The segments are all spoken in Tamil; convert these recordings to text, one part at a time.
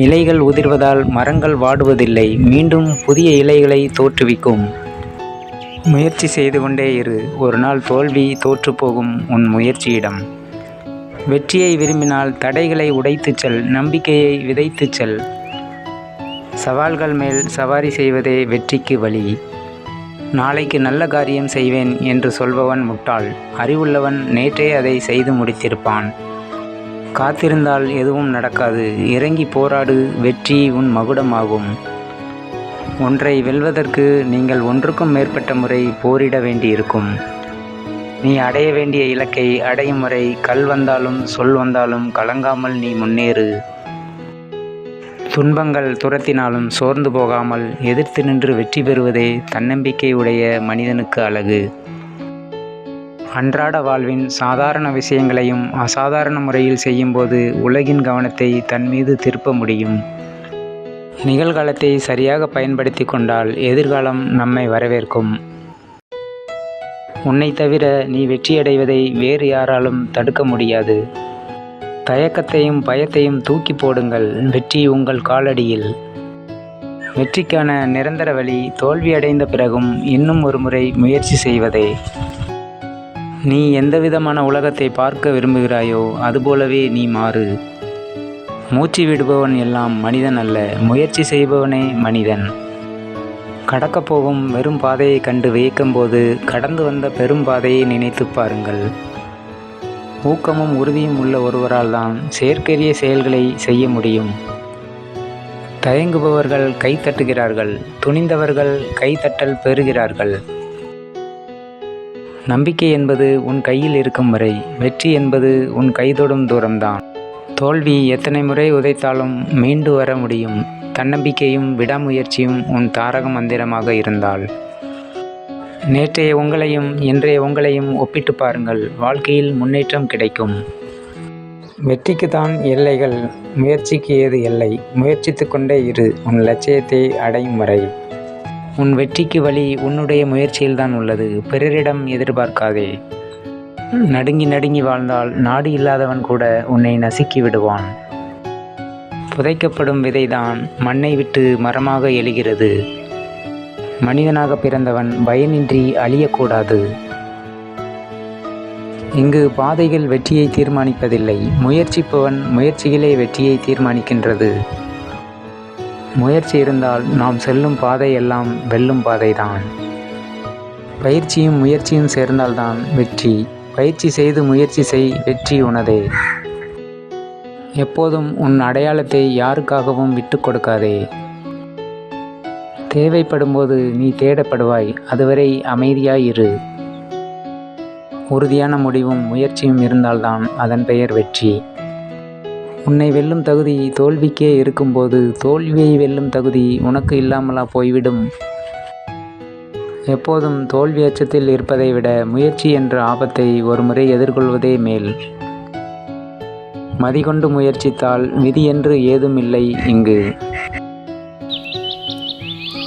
இலைகள் உதிர்வதால் மரங்கள் வாடுவதில்லை. மீண்டும் புதிய இலைகளை தோற்றுவிக்கும். முயற்சி செய்து கொண்டே இரு. ஒரு நாள் தோல்வி தோற்றுப்போகும் உன் முயற்சியிடம். வெற்றியை விரும்பினால் தடைகளை உடைத்துச் செல். நம்பிக்கையை விதைத்துச் செல். சவால்கள் மேல் சவாரி செய்வதே வெற்றிக்கு வழி. நாளைக்கு நல்ல காரியம் செய்வேன் என்று சொல்பவன் முட்டாள். அறிவுள்ளவன் நேற்றே அதை செய்து முடித்திருப்பான். காத்திருந்தால் எதுவும் நடக்காது. இறங்கி போராடு வெற்றி உன் மகுடமாகும். ஒன்றை வெல்வதற்கு நீங்கள் ஒன்றுக்கும் மேற்பட்ட முறை போரிட வேண்டியிருக்கும். நீ அடைய வேண்டிய இலக்கை அடையும் வரை கல் வந்தாலும் சொல் வந்தாலும் கலங்காமல் நீ முன்னேறு. துன்பங்கள் துரத்தினாலும் சோர்ந்து போகாமல் எதிர்த்து நின்று வெற்றி பெறுவதே தன்னம்பிக்கை உடைய மனிதனுக்கு அழகு. அன்றாட வாழ்வின் சாதாரண விஷயங்களையும் அசாதாரண முறையில் செய்யும்போது உலகின் கவனத்தை தன் மீது திருப்ப முடியும். நிகழ்காலத்தை சரியாக பயன்படுத்தி கொண்டால் எதிர்காலம் நம்மை வரவேற்கும். உன்னை தவிர நீ வெற்றியடைவதை வேறு யாராலும் தடுக்க முடியாது. தயக்கத்தையும் பயத்தையும் தூக்கி போடுங்கள் வெற்றி உங்கள் காலடியில். வெற்றிக்கான நிரந்தர வழி தோல்வியடைந்த பிறகும் இன்னும் ஒரு முறை முயற்சி செய்வதே. நீ எந்த விதமான உலகத்தை பார்க்க விரும்புகிறாயோ அதுபோலவே நீ மாறு. மூச்சு விடுபவன் எல்லாம் மனிதன் அல்ல முயற்சி செய்பவனே மனிதன். கடக்கப் போகும் வெறும் பாதையை கண்டு வியக்கும்போது கடந்து வந்த பெரும் பாதையை நினைத்து பாருங்கள். ஊக்கமும் உறுதியும் உள்ள ஒருவரால் தான் செயற்கரிய செயல்களை செய்ய முடியும். தயங்குபவர்கள் கை தட்டுகிறார்கள் துணிந்தவர்கள் கைத்தட்டல் பெறுகிறார்கள். நம்பிக்கை என்பது உன் கையில் இருக்கும் வரை வெற்றி என்பது உன் கைதொடும் தூரம்தான். தோல்வி எத்தனை முறை உதைத்தாலும் மீண்டு வர முடியும். தன்னம்பிக்கையும் விடாமுயற்சியும் உன் தாரக மந்திரமாக இருந்தால். நேற்றைய உங்களையும் இன்றைய உங்களையும் ஒப்பிட்டு பாருங்கள். வாழ்க்கையில் முன்னேற்றம் கிடைக்கும். வெற்றிக்கு தான் எல்லைகள் முயற்சிக்கு ஏது எல்லை முயற்சித்து கொண்டே இரு. உன் லட்சியத்தை அடையும் வரை. உன் வெற்றிக்கு வழி உன்னுடைய முயற்சியில்தான் உள்ளது. பிறரிடம் எதிர்பார்க்காதே. நடுங்கி நடுங்கி வாழ்ந்தால் நாடு இல்லாதவன் கூட உன்னை நசுக்கி விடுவான். புதைக்கப்படும் விதைதான் மண்ணை விட்டு மரமாக எழுகிறது. மனிதனாக பிறந்தவன் பயனின்றி அழியக்கூடாது. இங்கு பாதைகள் வெற்றியை தீர்மானிப்பதில்லை. முயற்சிப்பவன் முயற்சிகளே வெற்றியை தீர்மானிக்கின்றது. முயற்சி இருந்தால் நாம் செல்லும் பாதை எல்லாம் வெல்லும் பாதைதான். பயிற்சியும் முயற்சியும் சேர்ந்தால்தான் வெற்றி. பயிற்சி செய்து முயற்சி செய் வெற்றி உனதே. எப்போதும் உன் அடையாளத்தை யாருக்காகவும் விட்டு கொடுக்காதே. தேவைப்படும்போது நீ தேடப்படுவாய் அதுவரை அமைதியாயிரு உறுதியான முடிவும் முயற்சியும் இருந்தால்தான் அதன் பெயர் வெற்றி. உன்னை வெல்லும் தகுதி தோல்விக்கே இருக்கும்போது தோல்வியை வெல்லும் தகுதி உனக்கு இல்லாமலா போய்விடும். எப்போதும் தோல்வி அச்சத்தில் இருப்பதை விட முயற்சி என்ற ஆபத்தை ஒருமுறை எதிர்கொள்வதே மேல். மதிகொண்டு முயற்சித்தால் விதி என்று ஏதும் இல்லை இங்கு.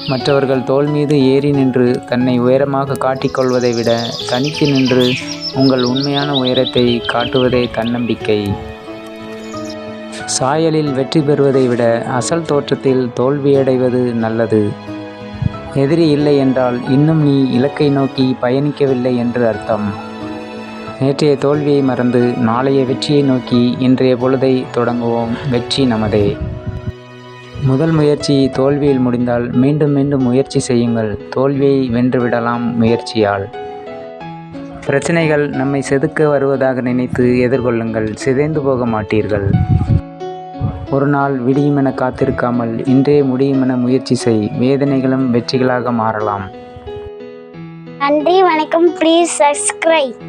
மற்றவர்கள் தோல் மீது ஏறி நின்று தன்னை உயரமாக காட்டிக்கொள்வதை விட தனித்து நின்று உங்கள் உண்மையான உயரத்தை காட்டுவதே தன்னம்பிக்கை. சாயலில் வெற்றி பெறுவதை விட அசல் தோற்றத்தில் தோல்வியடைவது நல்லது. எதிரி இல்லை என்றால் இன்னும் நீ இலக்கை நோக்கி பயணிக்கவில்லை என்று அர்த்தம். நேற்றைய தோல்வியை மறந்து நாளைய வெற்றியை நோக்கி இன்றைய பொழுதை தொடங்குவோம். வெற்றி நமதே. முதல் முயற்சி தோல்வியில் முடிந்தால் மீண்டும் மீண்டும் முயற்சி செய்யுங்கள். தோல்வியை வென்றுவிடலாம் முயற்சியால். பிரச்சனைகள் நம்மை செதுக்க வருவதாக நினைத்து எதிர்கொள்ளுங்கள். சிதைந்து போக மாட்டீர்கள். ஒரு நாள் விடியுமென காத்திருக்காமல் இன்றே முடியுமென முயற்சி செய். வேதனைகளும் வெற்றிகளாக மாறலாம். நன்றி வணக்கம். Please subscribe